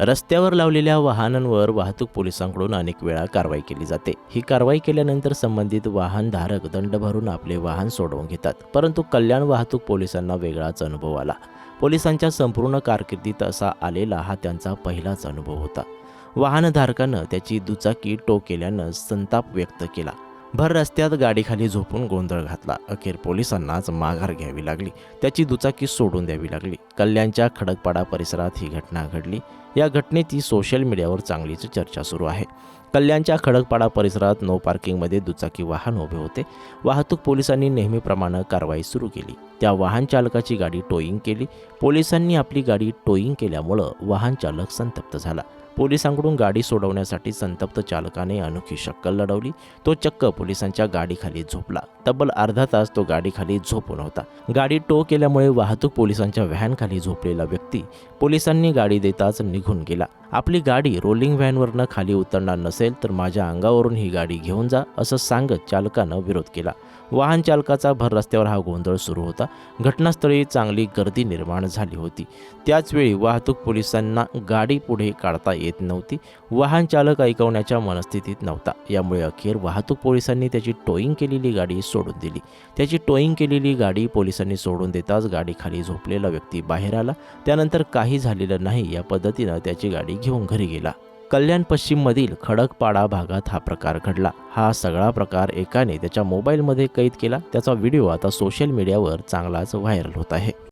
रस्त्यावर लावलेल्या वाहनांवर वाहतूक पोलिसांकडून अनेक वेळा कारवाई केली जाते. ही कारवाई केल्यानंतर संबंधित वाहनधारक दंड भरून आपले वाहन सोडवून घेतात परंतु कल्याण वाहतूक पोलिसांना वेगळाच अनुभव आला. पोलिसांच्या संपूर्ण कारकिर्दीत असा आलेला हा त्यांचा पहिलाच अनुभव होता. वाहनधारकानं त्याची दुचाकी टो केल्यानं संताप व्यक्त केला. भर रस्त्यात गाडीखाली झोपून गोंधळ घातला. अखेर पोलिसांनाच माघार घ्यावी लागली. त्याची दुचाकी सोडून द्यावी लागली. कल्याणच्या खडकपाडा परिसरात ही घटना घडली. या घटनेची सोशल मीडियावर चांगलीच चर्चा सुरू आहे. कल्याणच्या खडकपाडा परिसरात नो पार्किंगमध्ये दुचाकी वाहन उभे होते. वाहतूक पोलिसांनी नेहमीप्रमाणे कारवाई सुरू केली. त्या वाहन चालकाची गाडी टोईंग केली. पोलिसांनी आपली गाडी टोईंग केल्यामुळं वाहन चालक संतप्त झाला. पोलिसांकडून गाडी सोडवण्यासाठी संतप्त चालकाने अनोखी शक्कल लढवली. तो चक्क पोलिसांच्या गाडीखाली झोपला. तब्बल अर्धा तास तो गाडीखाली झोपून होता. गाडी टो केल्यामुळे वाहतूक पोलिसांच्या व्हॅनखाली झोपलेला व्यक्ती पोलिसांनी गाडी देताच निघून गेला. आपली गाडी रोलिंग व्हॅनवरनं खाली उतरणार नसेल तर माझ्या अंगावरून ही गाडी घेऊन जा असं सांगत चालकानं विरोध केला. वाहन चालकाचा भर रस्त्यावर हा गोंधळ सुरू होता. घटनास्थळी चांगली गर्दी निर्माण झाली होती. त्याचवेळी वाहतूक पोलिसांना गाडी पुढे काढता येत नव्हती. वाहन चालक ऐकवण्याच्या मनस्थितीत नव्हता. यामुळे अखेर वाहतूक पोलिसांनी त्याची टोईंग केलेली गाडी सोडून दिली. त्याची टोईंग केलेली गाडी पोलिसांनी सोडून देताच गाडीखाली झोपलेला व्यक्ती बाहेर आला. त्यानंतर काही झालेलं नाही या पद्धतीनं त्याची गाडी घेऊन घरी गेला. कल्याण पश्चिममधील खडकपाडा भागात हा प्रकार घडला. हा सगळा प्रकार एकाने त्याच्या मोबाईलमध्ये कैद केला. त्याचा व्हिडिओ आता सोशल मीडियावर चांगलाच व्हायरल होत आहे.